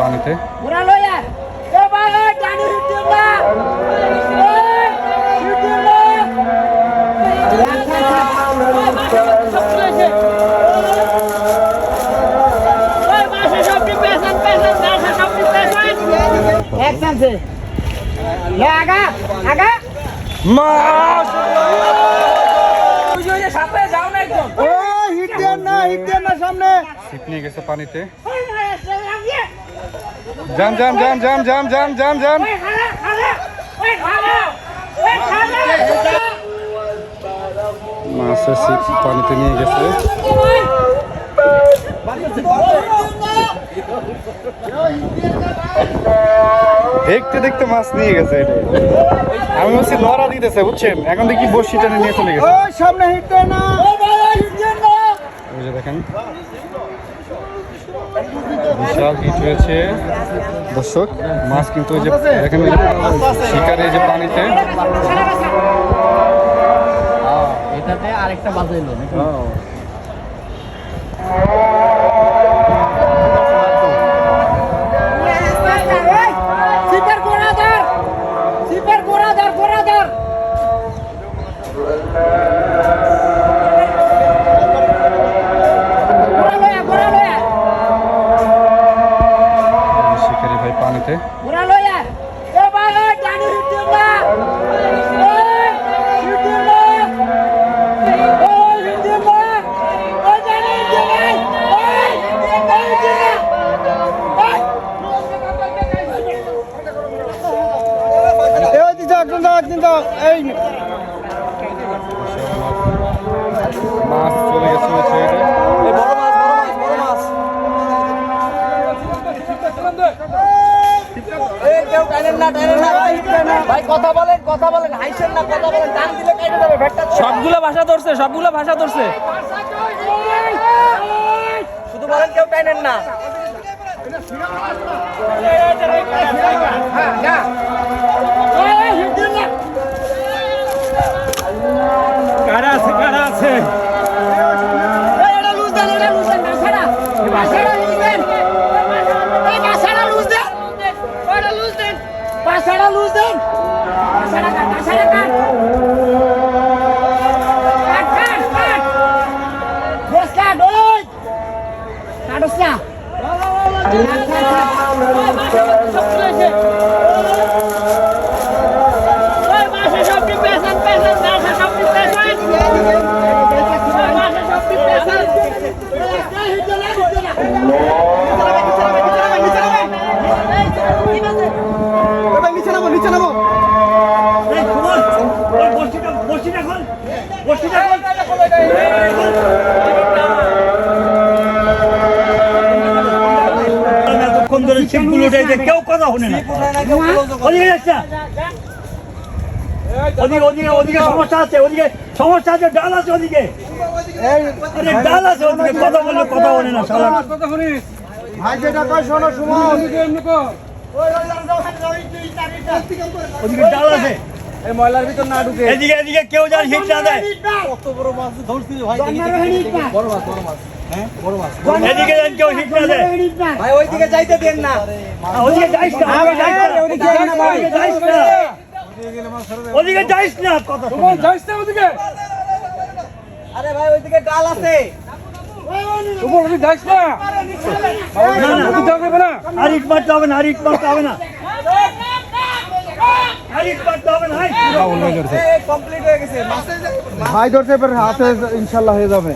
পানিতে। আগা আগা মা সামনে হিট দেন না হিট দেন না সামনে ছিপ নিয়ে গেছে পানিতে। যান যান যান যান যান যান যান যান মাছের ছিপ পানিতে নিয়ে গেছে। দেখতে দেখতে মাছ নিয়ে গেছে এটা। আমি বলছি লড়া দিতেছে বুঝছেন? এখন দেখি বসি টেনে নিয়ে চলে গেছে। সামনে হিট না। দেখেন। বিশাল হিট হয়েছে। দর্শক মাছ কিন্তু যে দেখেন শিকারে যে পানিতে। এটাতে আরেকটা বাজাইলো নাকি? একদিন দাও একদিন দাও। এই মাছ চলে গেছে ওই সাইডে ভাই কথা বলেন কথা বলেন হাইছেন না কথা বলেন। টান দিলে কেটে যাবে ভেটটা সবগুলো ভাষা ধরছে সবগুলো ভাষা ধরছে। শুধু বলেন কেউ টানেন না। কাছাড়া লুজ দেন? কাছাড়া কাছাড়া এতক্ষণ ধরে ছিপগুলো উঠাইছে কেউ কথা শুনে না। ওদিকে যাচ্ছে। ওদিকে ওদিকে ওদিকে সমস্যা আছে, ওদিকে সমস্যা আছে, ডাল আছে ওদিকে। আরে ডাল আছে ওদিকে, কথা বললে কথা বলে না সারা ভাই যেটা কয় শোনো সুমন ওদিকে ডাল আছে। এই ময়লার ভিতর না ঢুকে। এদিকে এদিকে কেউ হিট না দেয়। এদিকে যেন কেউ হিট না দেয়। ভাই ওইদিকে যাইতে দেন না। আ, যাইস না ওদিকে যাইস না। ওদিকে যাইস না ওদিকে যাইস না। কথা আরে ভাই ওইদিকে ডাল আছে। না। না আর মারতে হবে না। আর ইট মারতে হবে না আর ইট মারতে হবে না। ভাই ধরতে এবার হাতে ইনশাল্লাহ হয়ে যাবে।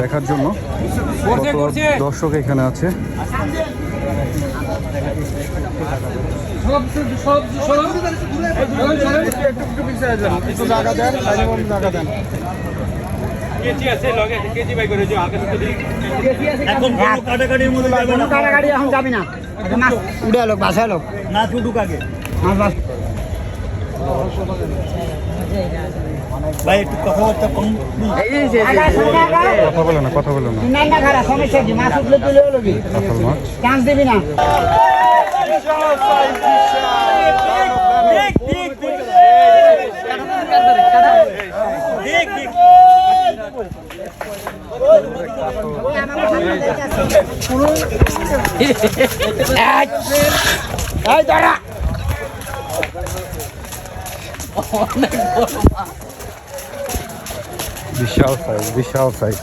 দেখার জন্য। দর্শক এখানে আছে। এখন কাটাকাটির মধ্যে কাটাকাটি এখন যাবি না। উড়ে লোক বাসায় লোক না টুটুক আগে। ভাই একটু কথাবার্তা কম কথা বলো না কথা বলো না। মাছ দিবি না। এই দাঁড়া বিশাল সাইজ বিশাল সাইজ